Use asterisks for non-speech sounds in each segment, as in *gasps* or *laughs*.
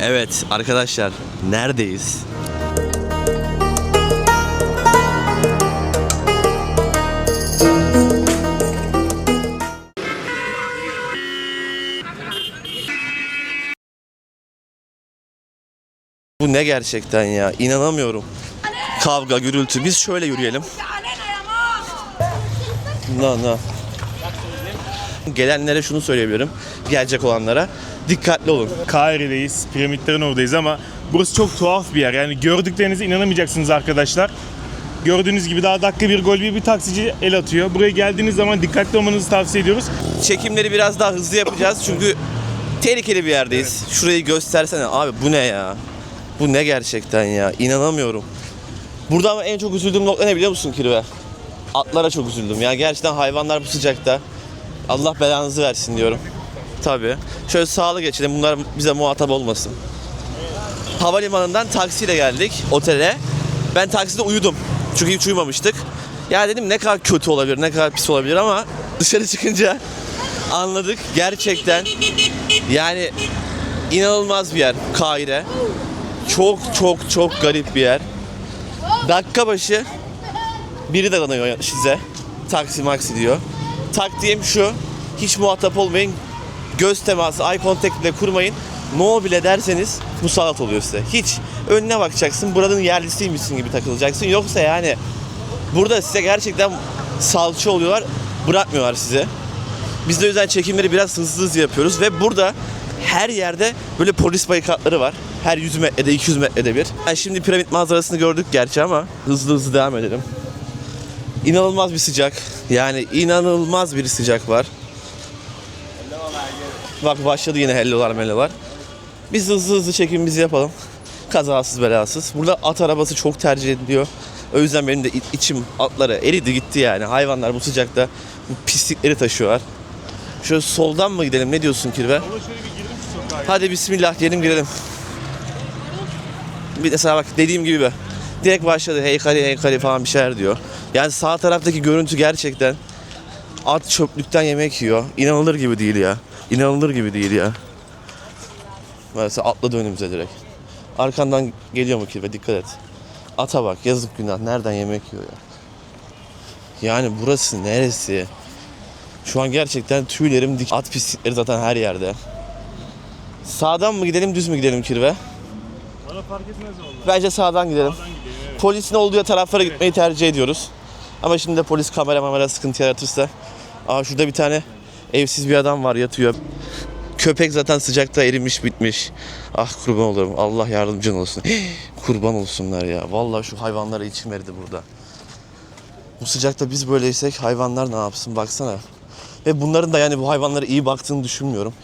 Evet arkadaşlar neredeyiz? Bu ne gerçekten ya? İnanamıyorum. Kavga, gürültü. Biz şöyle yürüyelim. No, no. Gelenlere şunu söyleyebilirim. Gelecek olanlara. Dikkatli olun. Kahire'deyiz, piramitlerin oradayız ama burası çok tuhaf bir yer. Yani gördüklerinize inanamayacaksınız arkadaşlar. Gördüğünüz gibi daha dakika bir gol bir, bir taksici el atıyor. Buraya geldiğiniz zaman dikkatli olmanızı tavsiye ediyoruz. Çekimleri biraz daha hızlı yapacağız çünkü tehlikeli bir yerdeyiz. Şurayı göstersene abi bu ne ya? Bu ne gerçekten ya? İnanamıyorum. Burada ama en çok üzüldüğüm nokta ne biliyor musun Kirve? Atlara çok üzüldüm ya. Gerçekten hayvanlar bu sıcakta. Allah belanızı versin diyorum. Tabii. Şöyle sağlı geçelim. Bunlar bize muhatap olmasın. Havalimanından taksiyle geldik otele. Ben takside uyudum. Çünkü hiç uyumamıştık. Ya dedim ne kadar kötü olabilir, ne kadar pis olabilir ama dışarı çıkınca anladık. Gerçekten yani inanılmaz bir yer Kahire. Çok çok çok garip bir yer. Dakika başı biri dadanıyor size. Taksi maksi diyor. Taktiğim şu. Hiç muhatap olmayın. Göz teması, eye contact bile kurmayın. No bile derseniz musallat oluyor size. Hiç önüne bakacaksın. Buranın yerlisiymişsin gibi takılacaksın. Yoksa yani burada size gerçekten salça oluyorlar. Bırakmıyorlar size. Biz de o yüzden çekimleri biraz hızlı hızlı yapıyoruz ve burada her yerde böyle polis barikatları var. Her 100 metrede 200 metrede bir. Yani şimdi piramit manzarasını gördük gerçi ama hızlı hızlı devam edelim. İnanılmaz bir sıcak. Yani inanılmaz bir sıcak var. Bak başladı yine hellolar mellolar. Biz hızlı hızlı çekimimizi yapalım. Kazasız belasız. Burada at arabası çok tercih ediliyor. O yüzden benim de iç- içim atlara eridi gitti yani. Hayvanlar bu sıcakta bu pislikleri taşıyorlar. Şöyle soldan mı gidelim? Ne diyorsun Kirve? Hadi bismillah diyelim girelim. Bir mesela bak dediğim gibi be. Direkt başladı heykali heykali falan bir şeyler diyor. Yani sağ taraftaki görüntü gerçekten at çöplükten yemek yiyor. İnanılır gibi değil ya. İnanılır gibi değil ya. Mesela atladı önümüze direkt. Arkandan geliyor mu kirve dikkat et. Ata bak yazık günah nereden yemek yiyor ya. Yani burası neresi? Şu an gerçekten tüylerim dik. At pislikleri zaten her yerde. Sağdan mı gidelim düz mü gidelim Kirve? Bana fark etmez valla. Bence sağdan gidelim. Sağdan gidelim evet. Polisin olduğu taraflara gitmeyi tercih ediyoruz. Ama şimdi de polis kamera mamera sıkıntı yaratırsa. Aa şurada bir tane evsiz bir adam var yatıyor. Köpek zaten sıcakta erimiş bitmiş. Ah kurban olurum. Allah yardımcın olsun. *gasps* kurban olsunlar ya. Vallahi şu hayvanlara içim eridi burada. Bu sıcakta biz böyleysek hayvanlar ne yapsın baksana. Ve bunların da yani bu hayvanlara iyi baktığını düşünmüyorum.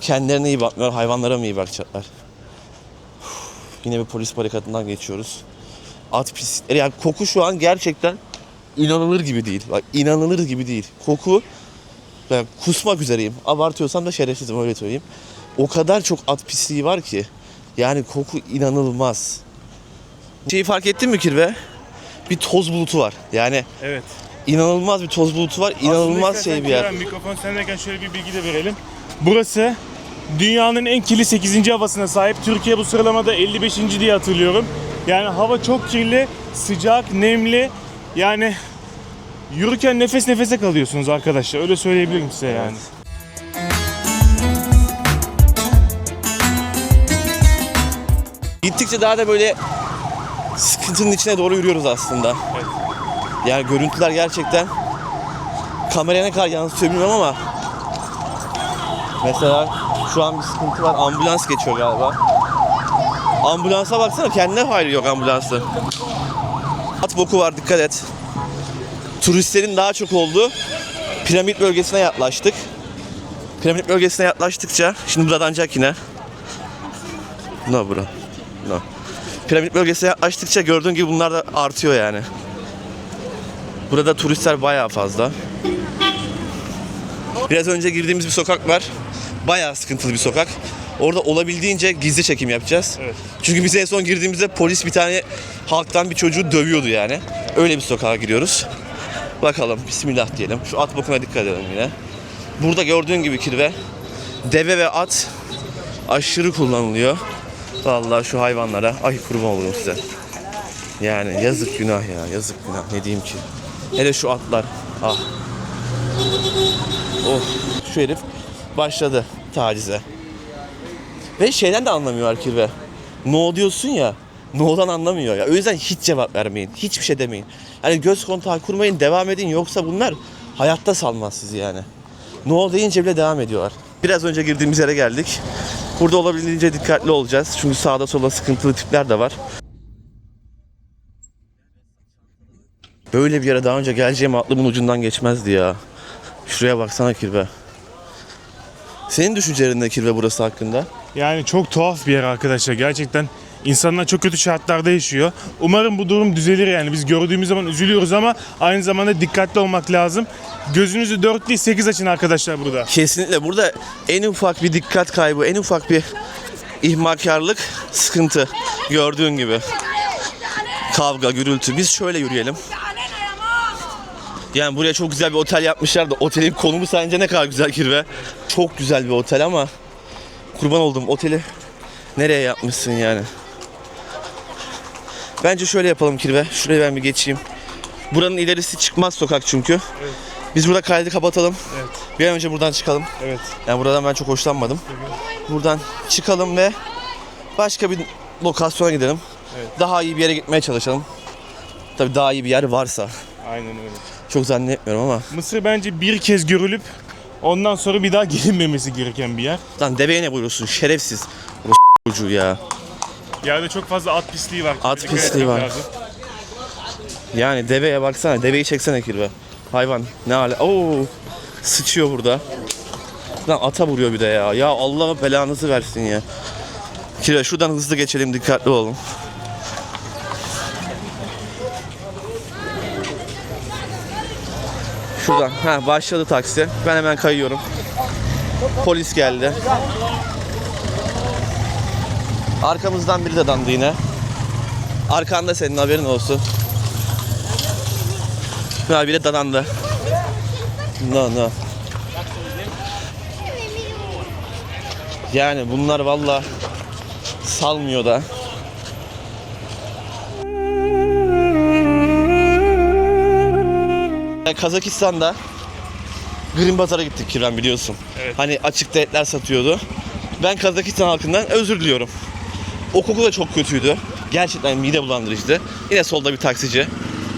Kendilerine iyi bakmıyor, hayvanlara mı iyi bakacaklar? Yine bir polis barikatından geçiyoruz. At pislikleri. Yani koku şu an gerçekten inanılır gibi değil. Bak inanılır gibi değil. Koku ben kusmak üzereyim. Abartıyorsam da şerefsizim öyle söyleyeyim. O kadar çok at pisliği var ki. Yani koku inanılmaz. Şeyi fark ettin mi Kirve? Bir toz bulutu var. Yani Evet. inanılmaz bir toz bulutu var. İnanılmaz Aslında şey bir yer. istersen Mikrofon sendeyken şöyle bir bilgi de verelim. Burası dünyanın en kirli 8. havasına sahip. Türkiye bu sıralamada 55. diye hatırlıyorum. Yani hava çok kirli, sıcak, nemli. Yani yürürken nefes nefese kalıyorsunuz arkadaşlar. Öyle söyleyebilirim size yani. Gittikçe daha da böyle sıkıntının içine doğru yürüyoruz aslında. Evet. Yani görüntüler gerçekten kameraya ne kadar yansıtıyor bilmiyorum ama mesela şu an bir sıkıntı var. Ambulans geçiyor galiba. Ambulansa baksana kendine hayrı yok ambulansın. At boku var dikkat et. Turistlerin daha çok olduğu piramit bölgesine yaklaştık. Piramit bölgesine yaklaştıkça şimdi burada ancak yine. No bro. No. Piramit bölgesine yaklaştıkça gördüğün gibi bunlar da artıyor yani. Burada turistler bayağı fazla. Biraz önce girdiğimiz bir sokak var. Bayağı sıkıntılı bir sokak. Orada olabildiğince gizli çekim yapacağız. Evet. Çünkü biz en son girdiğimizde polis bir tane halktan bir çocuğu dövüyordu yani. Öyle bir sokağa giriyoruz. Bakalım bismillah diyelim. Şu at bokuna dikkat edelim yine. Burada gördüğün gibi kirve deve ve at aşırı kullanılıyor. Vallahi şu hayvanlara ay kurban olurum size. Yani yazık günah ya yazık günah ne diyeyim ki. Hele şu atlar. Ah. Oh şu herif başladı tacize. Ve şeyden de anlamıyor kirve. No diyorsun ya. No'dan anlamıyor ya. O yüzden hiç cevap vermeyin. Hiçbir şey demeyin. Yani göz kontağı kurmayın, devam edin. Yoksa bunlar hayatta salmaz sizi yani. No deyince bile devam ediyorlar. Biraz önce girdiğimiz yere geldik. Burada olabildiğince dikkatli olacağız. Çünkü sağda solda sıkıntılı tipler de var. Böyle bir yere daha önce geleceğim aklımın ucundan geçmezdi ya. Şuraya baksana kirve. Senin düşüncelerin ne kirve burası hakkında? Yani çok tuhaf bir yer arkadaşlar. Gerçekten insanlar çok kötü şartlarda yaşıyor. Umarım bu durum düzelir yani. Biz gördüğümüz zaman üzülüyoruz ama aynı zamanda dikkatli olmak lazım. Gözünüzü 4 değil 8 açın arkadaşlar burada. Kesinlikle burada en ufak bir dikkat kaybı, en ufak bir ihmalkarlık sıkıntı gördüğün gibi. Kavga, gürültü. Biz şöyle yürüyelim. Yani buraya çok güzel bir otel yapmışlar da otelin konumu sence ne kadar güzel Kirve? Çok güzel bir otel ama kurban oldum oteli nereye yapmışsın yani? Bence şöyle yapalım Kirve. Şuraya ben bir geçeyim. Buranın ilerisi çıkmaz sokak çünkü. Biz burada kaydı kapatalım. Evet. Bir an önce buradan çıkalım. Evet. Yani buradan ben çok hoşlanmadım. Buradan çıkalım ve başka bir lokasyona gidelim. Evet. Daha iyi bir yere gitmeye çalışalım. Tabii daha iyi bir yer varsa. Aynen öyle. Çok zannetmiyorum ama. Mısır bence bir kez görülüp ondan sonra bir daha *laughs* gelinmemesi gereken bir yer. Lan deveye ne buyuruyorsun? Şerefsiz. Çocuğu ya. Yerde çok fazla at pisliği var. At Dikkat pisliği etmek var. lazım. Yani deveye baksana. Deveyi çeksene kirve. Hayvan. Ne hale. Oo. Sıçıyor burada. Lan ata vuruyor bir de ya. Ya Allah belanızı versin ya. Kirve şuradan hızlı geçelim. Dikkatli olun. Şuradan. Ha başladı taksi. Ben hemen kayıyorum. Polis geldi. Arkamızdan biri de dandı yine. Arkanda senin haberin olsun. Ha biri dadandı. No no. Yani bunlar valla salmıyor da. Yani Kazakistan'da Green Bazar'a gittik Kiran biliyorsun. Evet. Hani açıkta etler satıyordu. Ben Kazakistan halkından özür diliyorum. O koku da çok kötüydü. Gerçekten mide bulandırıcıydı. Yine solda bir taksici.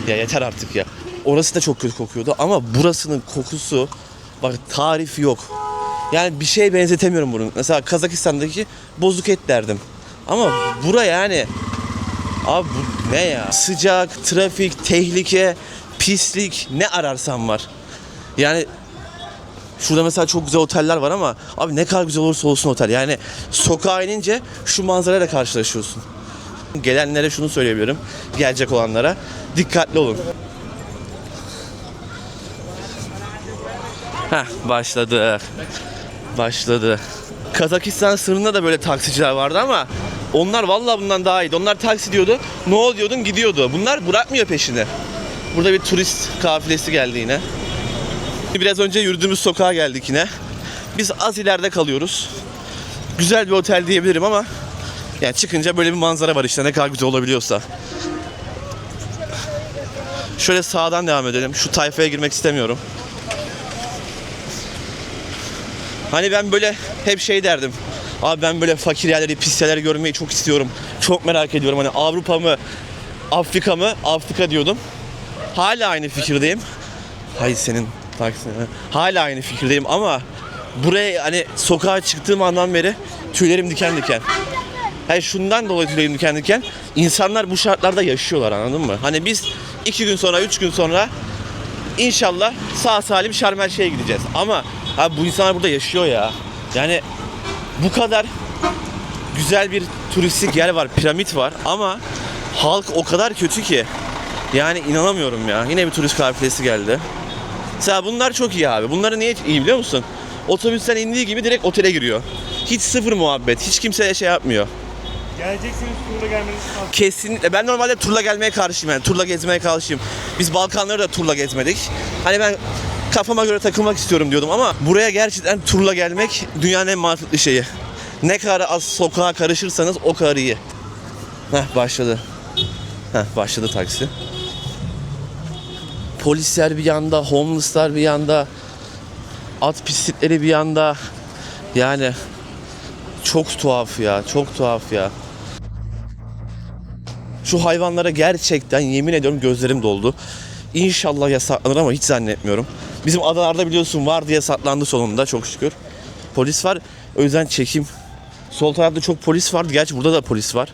Ya yeter artık ya. Orası da çok kötü kokuyordu ama burasının kokusu bak tarif yok. Yani bir şeye benzetemiyorum bunu. Mesela Kazakistan'daki bozuk et derdim. Ama bura yani abi bu ne ya? Sıcak, trafik, tehlike, pislik ne ararsan var. Yani Şurada mesela çok güzel oteller var ama abi ne kadar güzel olursa olsun otel. Yani sokağa inince şu manzarayla karşılaşıyorsun. Gelenlere şunu söyleyebilirim. Gelecek olanlara dikkatli olun. Heh başladı. Başladı. Kazakistan sınırında da böyle taksiciler vardı ama onlar vallahi bundan daha iyiydi. Onlar taksi diyordu. Ne ol diyordun gidiyordu. Bunlar bırakmıyor peşini. Burada bir turist kafilesi geldi yine. Biraz önce yürüdüğümüz sokağa geldik yine. Biz az ileride kalıyoruz. Güzel bir otel diyebilirim ama yani çıkınca böyle bir manzara var işte ne kadar güzel olabiliyorsa. Şöyle sağdan devam edelim. Şu tayfaya girmek istemiyorum. Hani ben böyle hep şey derdim. Abi ben böyle fakir yerleri, pis yerleri görmeyi çok istiyorum. Çok merak ediyorum. Hani Avrupa mı, Afrika mı? Afrika diyordum. Hala aynı fikirdeyim. Hay senin taksine. Hala aynı fikirdeyim ama buraya hani sokağa çıktığım andan beri tüylerim diken diken. Hani şundan dolayı tüylerim diken diken. İnsanlar bu şartlarda yaşıyorlar anladın mı? Hani biz iki gün sonra, üç gün sonra inşallah sağ salim Şarm El gideceğiz. Ama abi bu insanlar burada yaşıyor ya. Yani bu kadar güzel bir turistik yer var, piramit var ama halk o kadar kötü ki. Yani inanamıyorum ya. Yine bir turist kafilesi geldi. Mesela bunlar çok iyi abi. Bunları niye iyi biliyor musun? Otobüsten indiği gibi direkt otele giriyor. Hiç sıfır muhabbet. Hiç kimseye şey yapmıyor. Geleceksiniz turla gelmeniz lazım. Kesinlikle. Ben normalde turla gelmeye karşıyım yani. Turla gezmeye karşıyım. Biz Balkanları da turla gezmedik. Hani ben kafama göre takılmak istiyorum diyordum ama buraya gerçekten turla gelmek dünyanın en mantıklı şeyi. Ne kadar az sokağa karışırsanız o kadar iyi. Heh başladı. Heh başladı taksi. Polisler bir yanda, homeless'lar bir yanda, at pislikleri bir yanda. Yani çok tuhaf ya, çok tuhaf ya. Şu hayvanlara gerçekten yemin ediyorum gözlerim doldu. İnşallah yasaklanır ama hiç zannetmiyorum. Bizim adalarda biliyorsun var diye yasaklandı sonunda çok şükür. Polis var. O yüzden çekim. Sol tarafta çok polis vardı. Gerçi burada da polis var.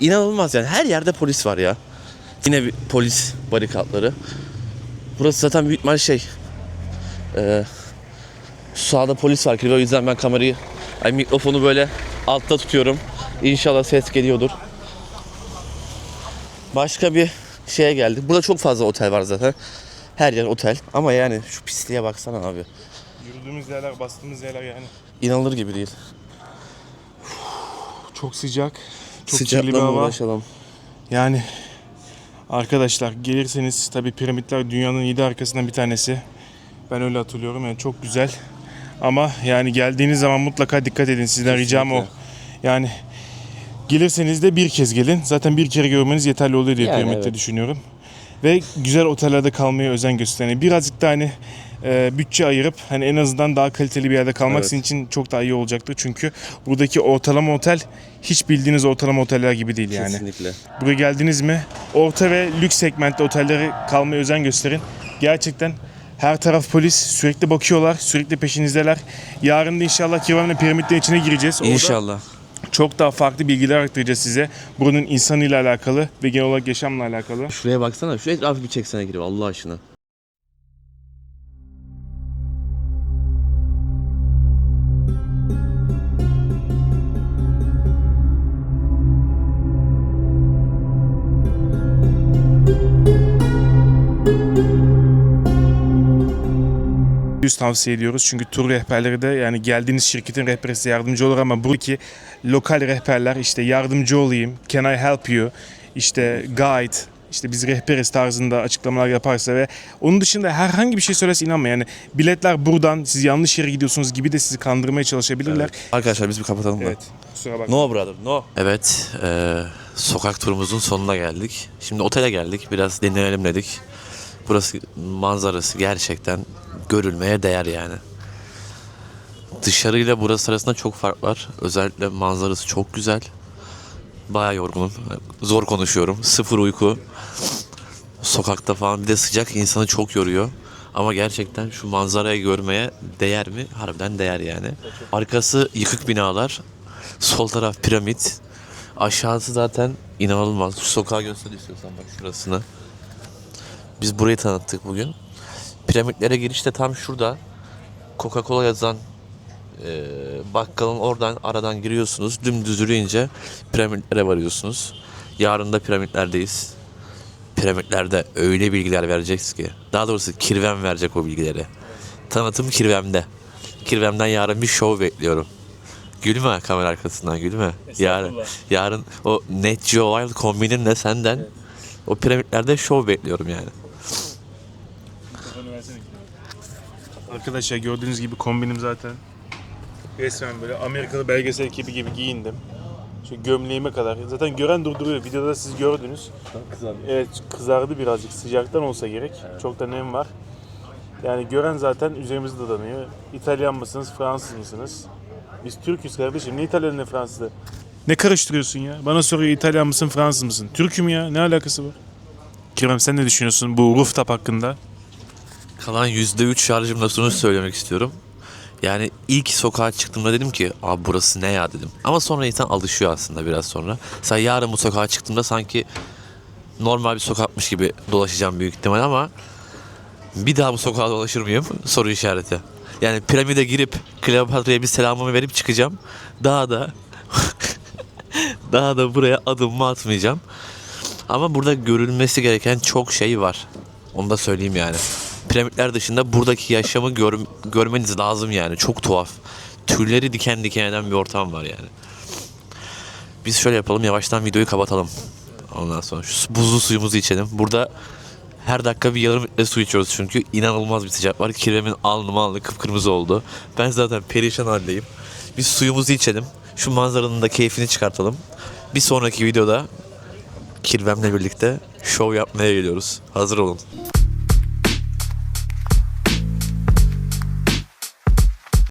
İnanılmaz yani her yerde polis var ya. Yine bir polis barikatları. Burası zaten büyük ihtimal şey. Eee sağda polis var. O yüzden ben kamerayı, ay mikrofonu böyle altta tutuyorum. İnşallah ses geliyordur. Başka bir şeye geldik. Burada çok fazla otel var zaten. Her yer otel. Ama yani şu pisliğe baksana abi. Yürüdüğümüz yerler, bastığımız yerler yani. İnanılır gibi değil. Çok sıcak. Çok kirli bir Sıcakla mı hava. uğraşalım? Yani arkadaşlar gelirseniz tabi piramitler dünyanın yedi arkasından bir tanesi. Ben öyle hatırlıyorum yani çok güzel. Ama yani geldiğiniz zaman mutlaka dikkat edin. Sizden ricam o. Kesinlikle. Yani gelirseniz de bir kez gelin. Zaten bir kere görmeniz yeterli oluyor diye Yani piramitte evet. düşünüyorum. Ve güzel otellerde kalmaya özen gösterin. Birazcık da hani e, bütçe ayırıp hani en azından daha kaliteli bir yerde kalmak Evet. sizin için çok daha iyi olacaktır. Çünkü buradaki ortalama otel hiç bildiğiniz ortalama oteller gibi değil yani. Kesinlikle. Buraya geldiniz mi orta ve lüks segmentte otellere kalmaya özen gösterin. Gerçekten her taraf polis sürekli bakıyorlar, sürekli peşinizdeler. Yarın da inşallah Kirvan'la piramitlerin içine gireceğiz. Orada İnşallah. çok daha farklı bilgiler aktaracağız size. Buranın insanıyla alakalı ve genel olarak yaşamla alakalı. Şuraya baksana. Şu etrafı bir çeksene girip Allah aşkına. Yüz tavsiye ediyoruz çünkü tur rehberleri de yani geldiğiniz şirketin rehberi size yardımcı olur ama buradaki lokal rehberler işte yardımcı olayım, can I help you, işte guide, işte biz rehberiz tarzında açıklamalar yaparsa ve onun dışında herhangi bir şey söylerse inanmayın. Yani biletler buradan siz yanlış yere gidiyorsunuz gibi de sizi kandırmaya çalışabilirler. Arkadaşlar biz bir kapatalım da. Evet. Kusura bakma. No brother, no. Evet, e, sokak turumuzun sonuna geldik. Şimdi otele geldik, biraz dinlenelim dedik. Burası manzarası gerçekten görülmeye değer yani. Dışarıyla burası arasında çok fark var. Özellikle manzarası çok güzel. Bayağı yorgunum. Zor konuşuyorum. Sıfır uyku. Sokakta falan bir de sıcak insanı çok yoruyor. Ama gerçekten şu manzarayı görmeye değer mi? Harbiden değer yani. Arkası yıkık binalar. Sol taraf piramit. Aşağısı zaten inanılmaz. Şu sokağı göster istiyorsan bak şurasını. Biz burayı tanıttık bugün. Piramitlere giriş de tam şurada. Coca-Cola yazan e, bakkalın oradan aradan giriyorsunuz. Dümdüz yürüyünce piramitlere varıyorsunuz. Yarın da piramitlerdeyiz. Piramitlerde öyle bilgiler vereceğiz ki. Daha doğrusu Kirvem verecek o bilgileri. Tanıtım Kirvem'de. Kirvem'den yarın bir show bekliyorum. Gülme kamera arkasından gülme. Yarın, yarın o Net Geo Wild kombininle senden o piramitlerde show bekliyorum yani. Arkadaşlar gördüğünüz gibi kombinim zaten resmen böyle Amerikalı belgesel ekibi gibi giyindim. Şu gömleğime kadar. Zaten gören durduruyor. Videoda siz gördünüz. Evet kızardı birazcık. Sıcaktan olsa gerek. Çok da nem var. Yani gören zaten üzerimizi dadanıyor. İtalyan mısınız, Fransız mısınız? Biz Türk'üz kardeşim. Ne İtalyan ne Fransız'ı? Ne karıştırıyorsun ya? Bana soruyor İtalyan mısın, Fransız mısın? Türk'üm ya. Ne alakası var? Kerem sen ne düşünüyorsun bu rooftop hakkında? Kalan %3 şarjımla şunu söylemek istiyorum. Yani ilk sokağa çıktığımda dedim ki abi burası ne ya dedim. Ama sonra insan alışıyor aslında biraz sonra. Mesela yarın bu sokağa çıktığımda sanki normal bir sokakmış gibi dolaşacağım büyük ihtimal ama bir daha bu sokağa dolaşır mıyım? Soru işareti. Yani piramide girip Kleopatra'ya bir selamımı verip çıkacağım. Daha da *laughs* daha da buraya adımımı atmayacağım. Ama burada görülmesi gereken çok şey var. Onu da söyleyeyim yani. Piramitler dışında buradaki yaşamı gör, görmeniz lazım yani. Çok tuhaf. Tüyleri diken diken eden bir ortam var yani. Biz şöyle yapalım yavaştan videoyu kapatalım. Ondan sonra şu buzlu suyumuzu içelim. Burada her dakika bir yarım litre su içiyoruz çünkü inanılmaz bir sıcak var. Kirvemin alnı malını kıpkırmızı oldu. Ben zaten perişan haldeyim. Biz suyumuzu içelim. Şu manzaranın da keyfini çıkartalım. Bir sonraki videoda Kirvem'le birlikte şov yapmaya geliyoruz. Hazır olun.